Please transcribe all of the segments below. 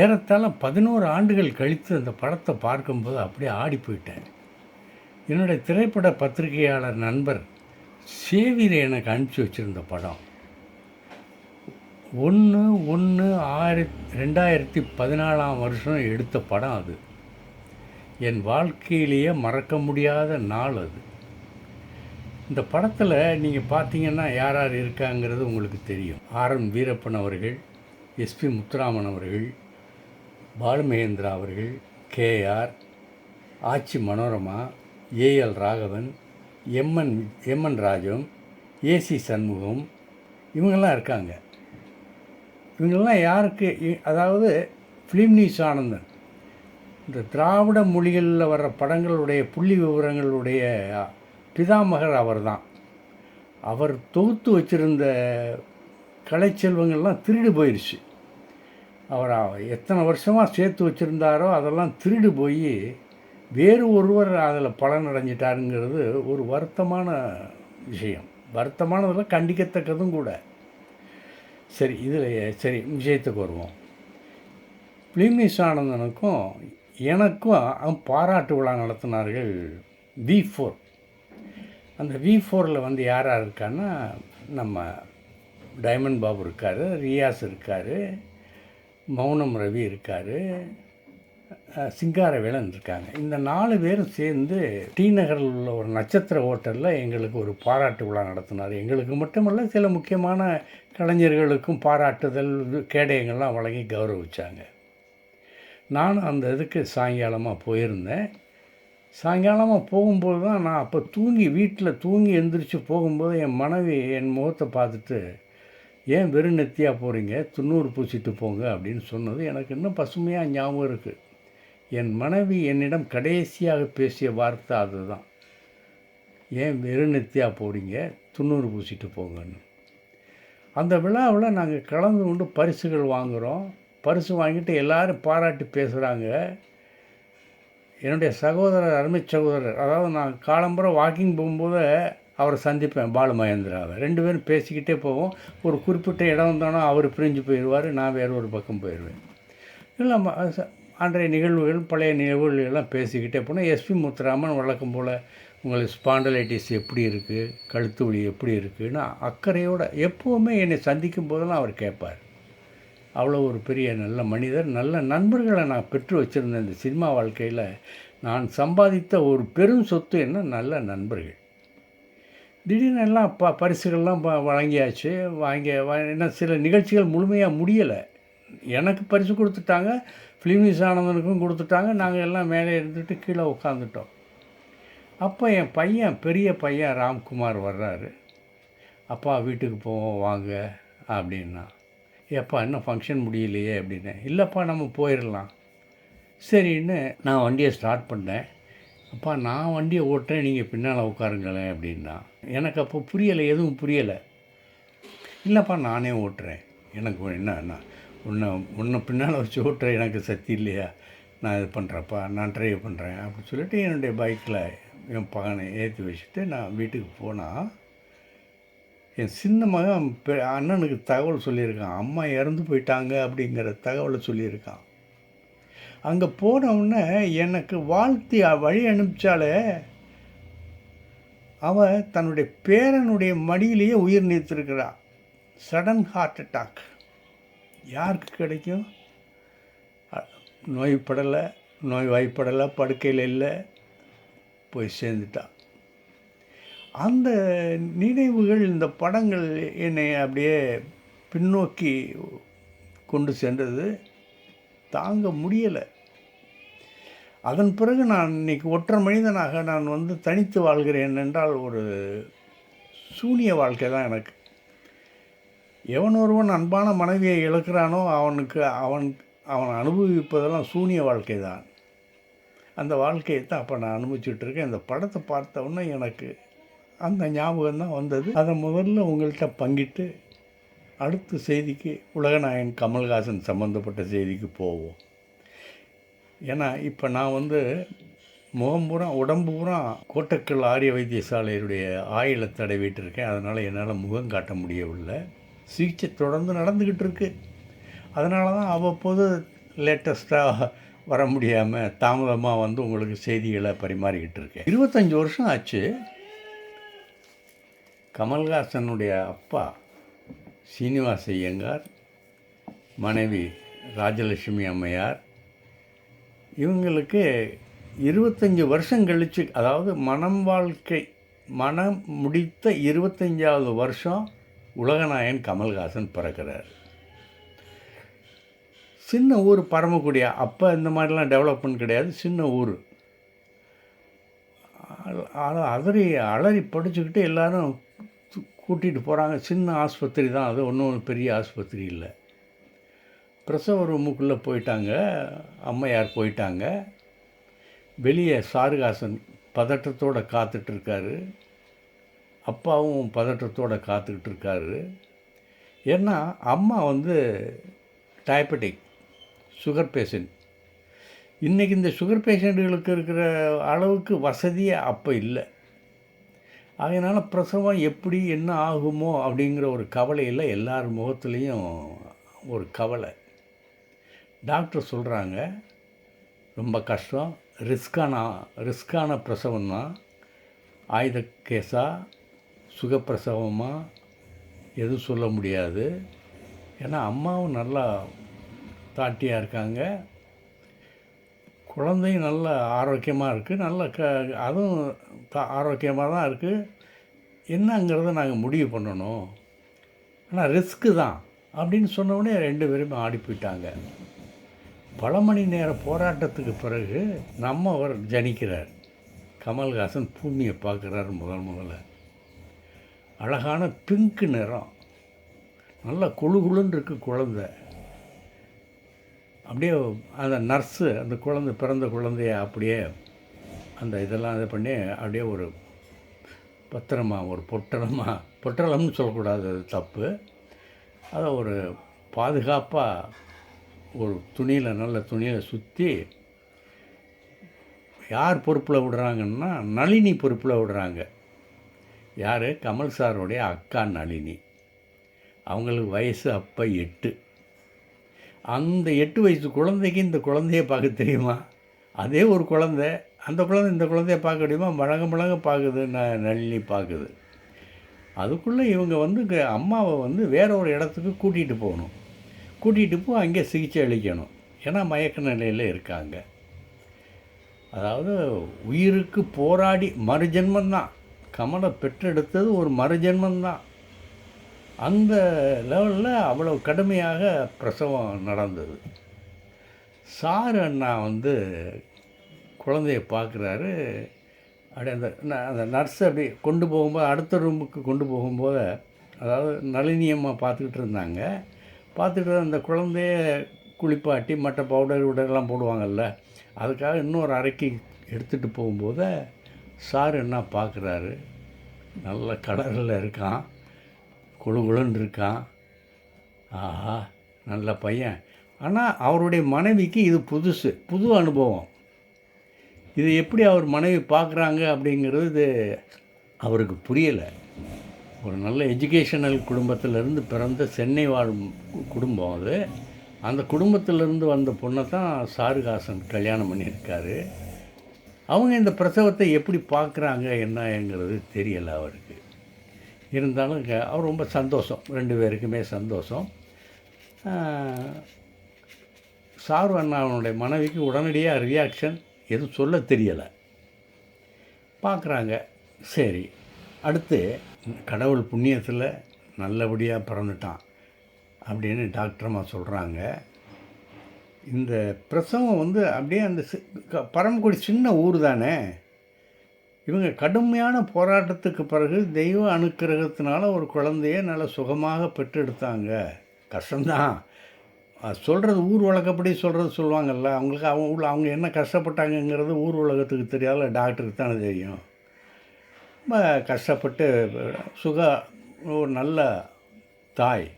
ஏறத்தாழ பதினோரு ஆண்டுகள் கழித்து அந்த படத்தை பார்க்கும்போது அப்படியே ஆடி போயிட்டேன் என்னுடைய திரைப்பட பத்திரிகையாளர் நண்பர் சேவியர் எனக்கு அனுப்பிச்சி வச்சுருந்த படம். ஒன்று ஒன்று ஆயிரத்தி ரெண்டாயிரத்தி பதினாலாம் வருஷம் எடுத்த படம் அது. என் வாழ்க்கையிலேயே மறக்க முடியாத நாள் அது. இந்த படத்தில் நீங்கள் பார்த்தீங்கன்னா யார் யார் இருக்காங்கிறது உங்களுக்கு தெரியும். ஆர் எம் வீரப்பன் அவர்கள் எஸ்பி முத்துராமன் அவர்கள் பாலுமகேந்திரா அவர்கள் KR Aachi Manorama AL Raghavan MN MN Rajam AC Shanmugam இவங்கெல்லாம் இருக்காங்க. இவங்கெல்லாம் யாருக்கு அதாவது ஃபிலிம் நியூஸ் ஆனந்தன் இந்த திராவிட மொழிகளில் வர்ற படங்களுடைய புள்ளி விவரங்களுடைய பிதாமகர் அவர்தான். அவர் தொகுத்து வச்சிருந்த கலைச்செல்வங்கள்லாம் திருடு போயிடுச்சு அவர் எத்தனை வருஷமாக சேர்த்து வச்சுருந்தாரோ அதெல்லாம் திருடு போய் வேறு ஒருவர் அதில் பலனடைஞ்சிட்டாருங்கிறது ஒரு வருத்தமான விஷயம். வருத்தமானதில் கண்டிக்கத்தக்கதும் கூட. சரி இதில் சரி விஷயத்துக்கு வருவோம். பிலிமிஸ் ஆனந்தனுக்கும் எனக்கும் பாராட்டு விழா நடத்தினார்கள் வி ஃபோர். அந்த வி ஃபோரில் வந்து யார் யார் இருக்கான்னா நம்ம டைமண்ட் பாபு இருக்கார் ரியாஸ் இருக்கார் மௌனம் ரவி இருக்கார். சிங்காரவேலன் இருக்காங்க. இந்த நாலு பேரும் சேர்ந்து டி நகரில் உள்ள ஒரு நட்சத்திர ஹோட்டலில் எங்களுக்கு ஒரு பாராட்டு விழா நடத்தினார். எங்களுக்கு மட்டுமல்ல சில முக்கியமான கலைஞர்களுக்கும் பாராட்டுதல் கேடயங்கள்லாம் வழங்கி கௌரவிச்சாங்க. நானும் அந்த இதுக்கு சாயங்காலமாக போயிருந்தேன். சாயங்காலமாக போகும்போது தான் நான் அப்போ தூங்கி வீட்டில் தூங்கி எந்திரிச்சு போகும்போது என் மனைவி என் முகத்தை பார்த்துட்டு ஏன் வெறும் நெத்தியாக போகிறீங்க துண்ணூறு பூசிட்டு போங்க அப்படின்னு சொன்னது எனக்கு இன்னும் பசுமையாக ஞாபகம் இருக்குது என் மனைவி என்னிடம் கடைசியாக பேசிய வார்த்தை அதுதான். ஏன் வெறும் நெத்தியாக போகிறீங்க துண்ணூறு பூசிட்டு போங்கன்னு. அந்த விழாவில் நாங்கள் கலந்து கொண்டு பரிசுகள் வாங்குகிறோம் பரிசு வாங்கிட்டு எல்லோரும் பாராட்டி பேசுகிறாங்க என்னுடைய சகோதரர் அருமை சகோதரர் அதாவது நான் காலம்புற வாக்கிங் போகும்போது அவரை சந்திப்பேன் பாலு மகேந்திராவை ரெண்டு பேரும் பேசிக்கிட்டே போவோம். ஒரு குறிப்பிட்ட இடம் வந்தோன்னா அவர் பிரிஞ்சு போயிடுவார் நான் வேறு ஒரு பக்கம் போயிடுவேன். இல்லை ம- ச- அன்றைய நிகழ்வுகள் பழைய நிகழ்வுகளெல்லாம் பேசிக்கிட்டே போனால் எஸ்பி முத்துராமன் வழக்கம் போல் உங்களுக்கு ஸ்பாண்டலைட்டிஸ் எப்படி இருக்குது கழுத்து வலி எப்படி இருக்குதுன்னு அக்கறையோடு எப்போவுமே என்னை சந்திக்கும் போதெல்லாம் அவர் கேட்பார். அவ்வளோ ஒரு பெரிய நல்ல மனிதர் நல்ல நண்பர்களை நான் பெற்று வச்சுருந்தேன் இந்த சினிமா வாழ்க்கையில். நான் சம்பாதித்த ஒரு பெரும் சொத்து என்ன? நல்ல நண்பர்கள். திடீர்னு எல்லாம் ப பரிசுகள்லாம் ப வழங்கியாச்சு. வாங்கி என்ன சில நிகழ்ச்சிகள் முழுமையாக முடியலை. எனக்கு பரிசு கொடுத்துட்டாங்க ஃபிலிமிஸ் ஆனந்தனுக்கும் கொடுத்துட்டாங்க நாங்கள் எல்லாம் மேலே இருந்துட்டு கீழே உட்காந்துட்டோம் அப்போ என் பையன் பெரிய பையன் ராம்குமார் வர்றாரு. அப்பா வீட்டுக்கு போவோம் வாங்க அப்படின்னா. ஏப்பா இன்னும் ஃபங்க்ஷன் முடியலையே அப்படின்னு இல்லைப்பா நம்ம போயிடலாம் சரின்னு நான் வண்டியை ஸ்டார்ட் பண்ணேன். அப்பா நான் வண்டியை ஓட்டுறேன் நீங்கள் பின்னால் உட்காருங்களேன் அப்படின்னா எனக்கு அப்போ புரியலை எதுவும் புரியலை. இல்லைப்பா நானே ஓட்டுறேன். எனக்கு என்ன என்ன உன்னை உன்னை பின்னால் வச்சு ஓட்டுற எனக்கு சக்தி இல்லையா? நான் இது பண்ணுறப்பா நான் ட்ரைவ் பண்ணுறேன் அப்படின்னு சொல்லிட்டு என்னுடைய பைக்கில் என் பகனை ஏற்றி வச்சுட்டு நான் வீட்டுக்கு போனால் என் சின்ன மகன் பெ- அண்ணனுக்கு தகவல் சொல்லியிருக்கான். அம்மா இறந்து போயிட்டாங்க அப்படிங்கிற தகவலை சொல்லியிருக்கான். அங்கே போனவுடனே எனக்கு வாழ்த்தி வழி அனுப்பிச்சாலே அவள் தன்னுடைய பேரனுடைய மடியிலேயே உயிர் நீத்திருக்கிறா. சடன் ஹார்ட் அட்டாக் யாருக்கு கிடைக்கும்? நோய்ப்படலை நோய்படலை நோய் வாய்ப்படலை படுக்கையில் இல்லை போய் சேர்ந்துட்டா. அந்த நினைவுகள் இந்த படங்கள் என்னை அப்படியே பின்னோக்கி கொண்டு சென்றது. தாங்க முடியலை. அதன் பிறகு நான் இன்னைக்கு ஒற்றை மனிதனாக நான் வந்து தனித்து வாழ்கிறேன் என்றால் ஒரு சூனிய வாழ்க்கை தான் எனக்கு. எவன் ஒருவன் அன்பான மனைவியை இழக்கிறானோ அவனுக்கு அவன் அவன் அனுபவிப்பதெல்லாம் சூனிய வாழ்க்கை தான். அந்த வாழ்க்கையை தான் அப்போ நான் அனுபவிச்சுட்ருக்கேன் இந்த படத்தை பார்த்த உடனே எனக்கு அந்த ஞாபகம் தான் வந்தது. அதை முதல்ல உங்கள்கிட்ட பங்கிட்டு அடுத்த செய்திக்கு உலகநாயகன் கமல்ஹாசன் சம்மந்தப்பட்ட செய்திக்கு போவோம். ஏன்னா இப்போ நான் வந்து முகம் பூரா உடம்பு பூரா கோட்டக்கல் ஆரிய வைத்தியசாலையுடைய ஆயிலை தடவிட்டு இருக்கேன் அதனால் என்னால் முகம் காட்ட முடியவில்லை. சிகிச்சை தொடர்ந்து நடந்துக்கிட்டு இருக்கு. அதனால தான் அவ்வப்போது லேட்டஸ்ட்டாக வர முடியாமல் தாமதமாக வந்து உங்களுக்கு செய்திகளை பரிமாறிக்கிட்டு இருக்கேன். இருபத்தஞ்சி வருஷம் ஆச்சு. கமல்ஹாசனுடைய அப்பா சீனிவாச ஐயங்கார் மனைவி ராஜலட்சுமி அம்மையார் இவங்களுக்கு இருபத்தஞ்சி வருஷம் கழித்து அதாவது மனம் வாழ்க்கை மனம் முடித்த இருபத்தஞ்சாவது வருஷம் உலகநாயன் கமல்ஹாசன் பிறக்கிறார் சின்ன ஊர் பரமக்குடியா அப்போ இந்த மாதிரிலாம் டெவலப்மெண்ட் கிடையாது சின்ன ஊர் அதறி அலறி படிச்சுக்கிட்டு எல்லோரும் கூட்டிகிட்டு போகிறாங்க சின்ன ஆஸ்பத்திரி தான். அது ஒன்றும் பெரிய ஆஸ்பத்திரி இல்லை. பிரசவ ரூமுக்குள்ளே போயிட்டாங்க. அம்மையார் போயிட்டாங்க. வெளியே சாருகாசன் பதட்டத்தோடு காத்துட்ருக்காரு அப்பாவும் பதட்டத்தோடு காத்துக்கிட்டு இருக்காரு. ஏன்னா அம்மா வந்து டயபெட்டிக் சுகர் பேஷண்ட் இன்றைக்கி இந்த சுகர் பேஷண்ட்டுகளுக்கு இருக்கிற அளவுக்கு வசதியே அப்போ இல்லை. அதனால் பிரசவம் எப்படி என்ன ஆகுமோ அப்படிங்கிற ஒரு கவலையில் எல்லார் முகத்துலேயும் ஒரு கவலை. டாக்டர் சொல்கிறாங்க ரொம்ப கஷ்டம். ரிஸ்கான ரிஸ்கான பிரசவம் தான் ஆயுத கேஸா சுகப்பிரசவமாக எதுவும் சொல்ல முடியாது. ஏன்னா அம்மாவும் நல்லா தாட்டியாக இருக்காங்க. குழந்தையும் நல்ல ஆரோக்கியமாக இருக்குது நல்ல க அதுவும் த ஆரோக்கியமாக தான் இருக்குது என்னங்கிறத நாங்கள் முடிவு பண்ணணும். ஆனால் ரிஸ்க்கு தான் அப்படின்னு சொன்னோடனே ரெண்டு பேருமே ஆடி போயிட்டாங்க. பல மணி நேர போராட்டத்துக்கு பிறகு நம்ம அவர் ஜனிக்கிறார். கமல்ஹாசன் பூமியை பார்க்குறாரு முதல் முதல்ல. அழகான பிங்க் நிறம். நல்ல குழு குழுன்னு இருக்குது குழந்தை. அப்படியே அந்த நர்ஸு அந்த குழந்தை பிறந்த குழந்தைய அப்படியே அந்த இதெல்லாம் இது பண்ணி அப்படியே ஒரு பத்திரமா ஒரு பொட்டலமாக பொட்டலம்னு சொல்லக்கூடாது அது தப்பு. அதை ஒரு பாதுகாப்பாக ஒரு துணியில் நல்ல துணியில் சுற்றி யார் பொறுப்பில் விடுறாங்கன்னா நளினி பொறுப்பில் விடுறாங்க. யார்? கமல் சாருடைய அக்கா நளினி. அவங்களுக்கு வயசு அப்போ எட்டு. அந்த எட்டு வயசு குழந்தைக்கு இந்த குழந்தைய பார்க்க தெரியுமா? அதே ஒரு குழந்தை அந்த குழந்தை இந்த குழந்தைய பார்க்க முடியுமா? மழங்க மழங்க பார்க்குது ந நளினி பார்க்குது. அதுக்குள்ளே இவங்க வந்து அம்மாவை வந்து வேற ஒரு இடத்துக்கு கூட்டிகிட்டு போகணும். கூட்டிகிட்டு போய் அங்கே சிகிச்சை அளிக்கணும். ஏன்னா மயக்க நிலையில் இருக்காங்க. அதாவது உயிருக்கு போராடி மறுஜென்மந்தான் கமலை பெற்றெடுத்தது ஒரு மறுஜென்மந்தான் அந்த லெவலில் அவ்வளோ கடுமையாக பிரசவம் நடந்தது. சார் அண்ணா வந்து குழந்தைய பார்க்குறாரு. அப்படியே அந்த அந்த நர்ஸ் அப்படி கொண்டு போகும்போது அடுத்த ரூமுக்கு கொண்டு போகும்போது அதாவது நளினியம்மா பார்த்துக்கிட்டு இருந்தாங்க. பார்த்துட்டு அந்த குழந்தைய குளிப்பாட்டி மற்ற பவுடர் உடலாம் போடுவாங்கல்ல அதுக்காக இன்னொரு அறைக்கு எடுத்துகிட்டு போகும்போது சார் என்ன பார்க்குறாரு. நல்ல கலரில் இருக்கான். குழுகுழுன்னு இருக்கான். ஆஹா நல்ல பையன். ஆனால் அவருடைய மனைவிக்கு இது புதுசு புது அனுபவம். இது எப்படி அவர் மனைவி பார்க்குறாங்க அப்படிங்கிறது அவருக்கு புரியலை. ஒரு நல்ல எஜுகேஷனல் குடும்பத்திலேருந்து பிறந்த சென்னை வாழும் குடும்பம் அது. அந்த குடும்பத்திலேருந்து வந்த பொண்ணை தான் சாருகாசன் கல்யாணம் பண்ணியிருக்காரு. அவங்க இந்த பிரசவத்தை எப்படி பார்க்குறாங்க என்னங்கிறது தெரியலை அவருக்கு. இருந்தாலும் அவர் ரொம்ப சந்தோஷம். ரெண்டு பேருக்குமே சந்தோஷம். சாரு அண்ணாவனுடைய மனைவிக்கு உடனடியாக ரியாக்ஷன் எதுவும் சொல்ல தெரியலை. பார்க்குறாங்க சரி. அடுத்து கடவுள் புண்ணியத்தில் நல்லபடியாக பிறந்துட்டான் அப்படின்னு டாக்டர்மா சொல்கிறாங்க இந்த பிரசவம் வந்து அப்படியே அந்த பரமக்குடி சின்ன ஊர் தானே? இவங்க கடுமையான போராட்டத்துக்கு பிறகு தெய்வ அனுக்கிரகத்தினால ஒரு குழந்தைய நல்லா சுகமாக பெற்றெடுத்தாங்க. கஷ்டம்தான். சொல்கிறது ஊர் உலகப்படி சொல்கிறது சொல்லுவாங்கல்ல அவங்களுக்கு அவங்க அவங்க என்ன கஷ்டப்பட்டாங்கங்கிறது ஊர் உலகத்துக்கு தெரியாத டாக்டருக்கு தானே தெரியும். ரொம்ப கஷ்டப்பட்டு சுக ஒரு நல்ல தாய்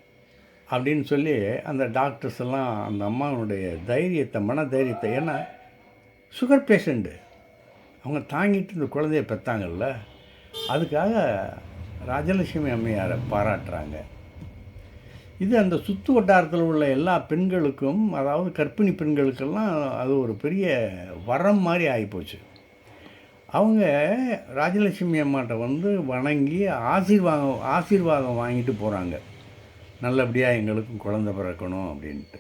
அப்படின்னு சொல்லி அந்த டாக்டர்ஸ் எல்லாம் அந்த அம்மாவுடைய தைரியத்தை மன தைரியத்தை ஏன்னா சுகர் பேஷண்ட்டு. அவங்க தாங்கிட்டு இந்த குழந்தைய பெற்றாங்கல்ல அதுக்காக ராஜலட்சுமி அம்மையாரை பாராட்டுறாங்க. இது அந்த சுற்று வட்டாரத்தில் உள்ள எல்லா பெண்களுக்கும் அதாவது கர்ப்பிணி பெண்களுக்கெல்லாம் அது ஒரு பெரிய வரம் மாதிரி ஆகிப்போச்சு. அவங்க ராஜலட்சுமி அம்மாட்ட வந்து வணங்கி ஆசீர்வாதம் ஆசீர்வாதம் வாங்கிட்டு போகிறாங்க நல்லபடியாக எங்களுக்கும் குழந்த பிறக்கணும் அப்படின்ட்டு.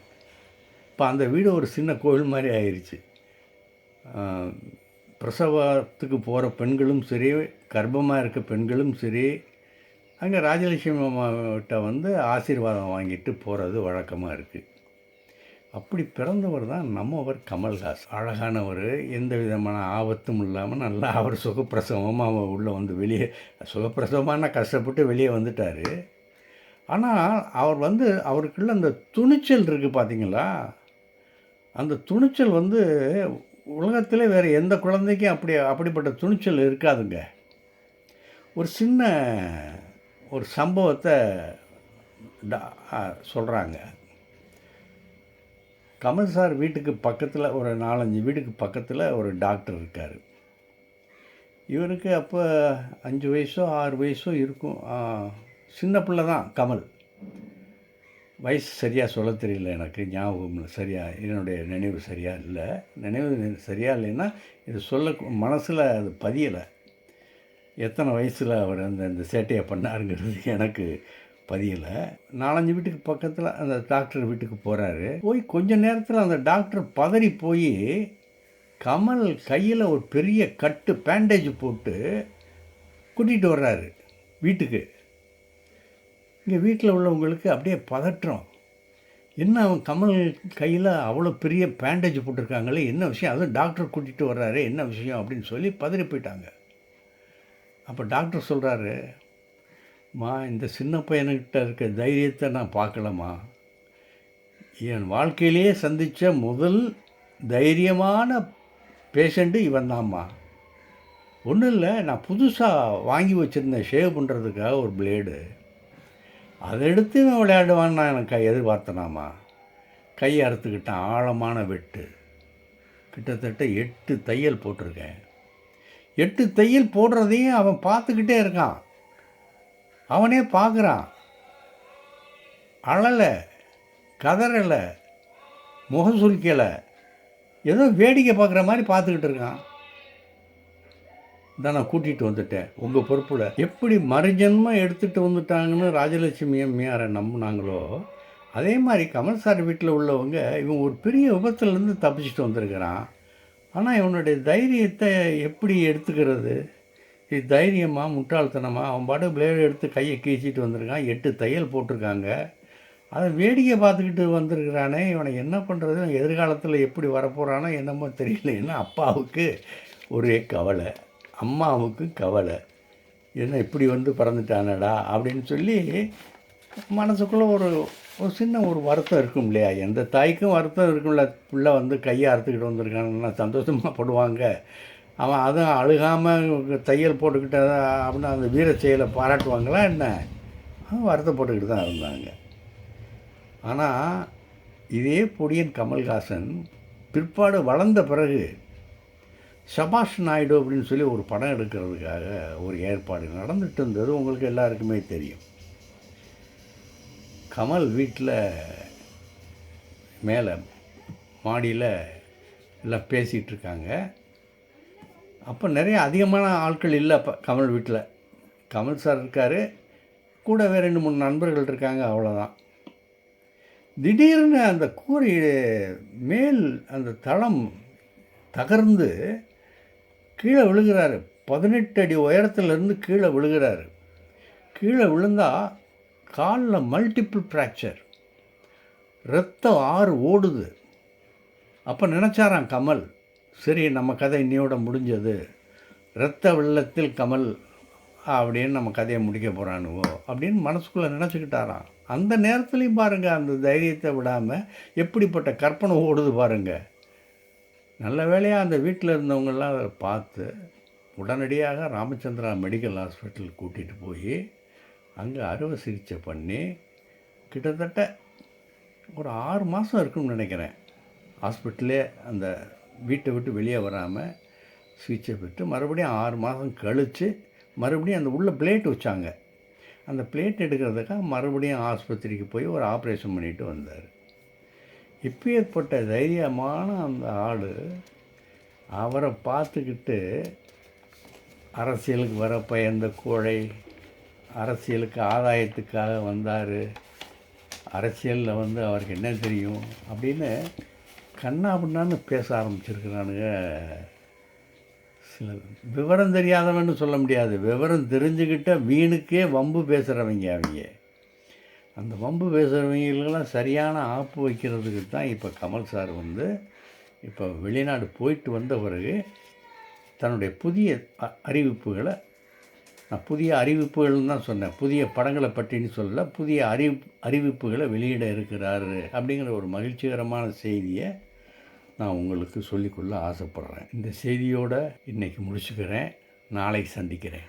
இப்போ அந்த வீடு ஒரு சின்ன கோவில் மாதிரி ஆயிடுச்சு பிரசவத்துக்கு போகிற பெண்களும் சரி கர்ப்பமாக இருக்க பெண்களும் சரி அங்கே ராஜலட்சுமி அம்மாவிட்ட வந்து ஆசீர்வாதம் வாங்கிட்டு போகிறது வழக்கமாக இருக்குது அப்படி பிறந்தவர் தான் நம்மவர் கமல்ஹாஸ். அழகானவர் எந்த விதமான ஆபத்தும் இல்லாமல் நல்லா அவர் சுகப்பிரசவமாக அவர் உள்ளே வந்து வெளியே சுகப்பிரசவமான கஷ்டப்பட்டு வெளியே வந்துட்டார். ஆனால் அவர் வந்து அவருக்குள்ள அந்த துணிச்சல் இருக்குது பார்த்தீங்களா அந்த துணிச்சல் வந்து உலகத்திலே வேறு எந்த குழந்தைக்கும் அப்படி அப்படிப்பட்ட துணிச்சல் இருக்காதுங்க. ஒரு சின்ன ஒரு சம்பவத்தை சொல்கிறாங்க கமல் சார் வீட்டுக்கு பக்கத்தில் ஒரு நாலஞ்சு வீட்டுக்கு பக்கத்தில் ஒரு டாக்டர் இருக்கார். இவருக்கு அப்போ அஞ்சு வயசோ ஆறு வயசோ இருக்கும். சின்ன பிள்ளை தான் கமல். வயசு சரியாக சொல்ல தெரியல எனக்கு ஞாபகம் சரியாக என்னுடைய நினைவு சரியாக இல்லை. நினைவு சரியாக இல்லைன்னா இது சொல்ல மனசில் அது பதியலை. எத்தனை வயசில் அவர் அந்த இந்த சேட்டையை பண்ணாருங்கிறது எனக்கு பதியலை. நாலஞ்சு வீட்டுக்கு பக்கத்தில் அந்த டாக்டர் வீட்டுக்கு போகிறாரு போய் கொஞ்ச நேரத்தில் அந்த டாக்டர் பதறி போய் கமல் கையில் ஒரு பெரிய கட்டு பேண்டேஜ் போட்டு கூட்டிகிட்டு வர்றாரு வீட்டுக்கு. இங்கே வீட்டில் உள்ளவங்களுக்கு அப்படியே பதற்றம். என்ன அவன் கமல் கையில் அவ்வளோ பெரிய பேண்டேஜ் போட்டிருக்காங்களே என்ன விஷயம்? அதுவும் டாக்டர் கூட்டிகிட்டு வர்றாரு என்ன விஷயம் அப்படின்னு சொல்லி பதறி போயிட்டாங்க. அப்போ டாக்டர் சொல்கிறாரு மா இந்த சின்ன பையன்கிட்ட இருக்க தைரியத்தை நான் பார்க்கலம்மா. என் வாழ்க்கையிலேயே சந்தித்த முதல் தைரியமான பேஷண்ட்டு இவன் தான்மா. ஒன்றும் இல்லை நான் புதுசாக வாங்கி வச்சுருந்தேன் ஷேவ் பண்ணுறதுக்காக ஒரு பிளேடு அதை எடுத்து இவன் விளையாடுவான்னு நான் எனக்கு எதிர்பார்த்தனாமா? கை அறுத்துக்கிட்டேன் ஆழமான வெட்டு. கிட்டத்தட்ட எட்டு தையல் போட்டிருக்கேன். எட்டு தையல் போடுறதையும் அவன் பார்த்துக்கிட்டே இருக்கான். அவனே பார்க்குறான். அழலை கதறலை முகம் சுருக்கலை ஏதோ வேடிக்கை பார்க்குற மாதிரி பார்த்துக்கிட்டு இருக்கான். தான் நான் கூட்டிகிட்டு வந்துட்டேன். உங்கள் பொறுப்பில். எப்படி மறுஜன்மம் எடுத்துகிட்டு வந்துட்டாங்கன்னு ராஜலட்சுமி அம்மையாரை நம்பினாங்களோ அதே மாதிரி கமல் சார் வீட்டில் உள்ளவங்க இவன் ஒரு பெரிய விபத்துலேருந்து தப்பிச்சுட்டு வந்திருக்கிறான். ஆனால் இவனுடைய தைரியத்தை எப்படி எடுத்துக்கிறது? இது தைரியமாக முட்டாள்தனமாக அவன் பாட்டு பிளேடு எடுத்து கையை கீச்சிட்டு வந்திருக்கான். எட்டு தையல் போட்டிருக்காங்க. அதை வேடிக்கை பார்த்துக்கிட்டு வந்திருக்கிறானே. இவனை என்ன பண்ணுறது எதிர்காலத்தில் எப்படி வரப்போகிறானோ என்னமோ தெரியல. ஏன்னா அப்பாவுக்கு ஒரே கவலை. அம்மாவுக்கு கவலை. என்ன இப்படி வந்து பறந்துட்டானடா அப்படின்னு சொல்லி மனசுக்குள்ளே ஒரு ஒரு சின்ன ஒரு வருத்தம் இருக்கும் இல்லையா? எந்த தாய்க்கும் வருத்தம் இருக்கும்ல. பிள்ளை வந்து கையை அறுத்துக்கிட்டு வந்திருக்காங்கன்னா சந்தோஷமாக படுவாங்க. அவன் அதுவும் அழுகாமல் தையல் போட்டுக்கிட்ட அப்படின்னு அந்த வீர செயலை பாராட்டுவாங்களா என்ன? அவன் வருத்தப்பட்டுக்கிட்டு தான் இருந்தாங்க. ஆனால் இதே பொடியன் கமல்ஹாசன் பிற்பாடு வளர்ந்த பிறகு சபாஷ் நாயுடு அப்படின்னு சொல்லி ஒரு படம் எடுக்கிறதுக்காக ஒரு ஏற்பாடு நடந்துட்டு இருந்தது உங்களுக்கு எல்லாருக்குமே தெரியும். கமல் வீட்டில் மேலே மாடியில் எல்லாம் பேசிகிட்டு இருக்காங்க. அப்போ நிறைய அதிகமான ஆட்கள் இல்லை அப்போ கமல் வீட்டில். கமல் சார் இருக்கார். கூடவே ரெண்டு மூணு நண்பர்கள் இருக்காங்க அவ்வளோதான். திடீர்னு அந்த கூரை மேல் அந்த தளம் தகர்ந்து கீழே விழுகிறாரு. பதினெட்டு அடி உயரத்துலேருந்து கீழே விழுகிறாரு. கீழே விழுந்தால் காலில் மல்டிபிள் ஃப்ராக்சர் ரத்தம் ஆறு ஓடுது. அப்போ நினச்சாராம் கமல் சரி நம்ம கதை இன்னையோட முடிஞ்சது. இரத்த வெள்ளத்தில் கமல் அப்படின்னு நம்ம கதையை முடிக்க போகிறானுவோ அப்படின்னு மனசுக்குள்ளே நினச்சிக்கிட்டாராம். அந்த நேரத்துலையும் பாருங்கள் அந்த தைரியத்தை விடாமல் எப்படிப்பட்ட கற்பனை ஓடுது பாருங்கள் நல்ல வேளையாக அந்த வீட்டில் இருந்தவங்கெல்லாம் அதை பார்த்து உடனடியாக ராமச்சந்திரா மெடிக்கல் ஹாஸ்பிட்டல் கூட்டிகிட்டு போய் அங்கே அறுவை சிகிச்சை பண்ணி கிட்டத்தட்ட ஒரு ஆறு மாதம் இருக்கும்னு நினைக்கிறேன். ஹாஸ்பிட்டலே அந்த வீட்டை விட்டு வெளியே வராமல் சிகிச்சை பெற்று மறுபடியும் ஆறு மாதம் கழித்து மறுபடியும் அந்த உள்ள பிளேட் வச்சாங்க. அந்த பிளேட் எடுக்கிறதுக்காக மறுபடியும் ஆஸ்பத்திரிக்கு போய் ஒரு ஆப்ரேஷன் பண்ணிட்டு வந்தார். இப்பேற்பட்ட தைரியமான அந்த ஆள் அவரை பார்த்துக்கிட்டு அரசியலுக்கு வர பயந்த கோழை அரசியலுக்கு ஆதாயத்துக்காக வந்தார் அரசியலில் வந்து அவருக்கு என்ன தெரியும் அப்படின்னு கண்ணா பின்னான்னு பேச ஆரம்பிச்சிருக்கிறானுங்க சில விவரம் தெரியாதவன்னு சொல்ல முடியாது. விவரம் தெரிஞ்சுக்கிட்ட வீணுக்கே வம்பு பேசுகிறவங்க அவங்க. அந்த வம்பு பேசுகிறவங்களுக்கெல்லாம் சரியான ஆப்பு வைக்கிறதுக்கு தான் இப்போ கமல் சார் வந்து இப்போ வெளிநாடு போயிட்டு வந்த பிறகு தன்னுடைய புதிய அ- அறிவிப்புகளை நான் புதிய அறிவிப்புகள்னு தான் சொன்னேன். புதிய படங்களை பற்றின்னு சொல்ல புதிய அறிவி அறிவிப்புகளை வெளியிட இருக்கிறாரு அப்படிங்கிற ஒரு மகிழ்ச்சிகரமான செய்தியை நான் உங்களுக்கு சொல்லிக்கொள்ள ஆசைப்பட்றேன். இந்த செய்தியோட இன்றைக்கி முடிச்சுக்கிறேன். நாளைக்கு சந்திக்கிறேன்.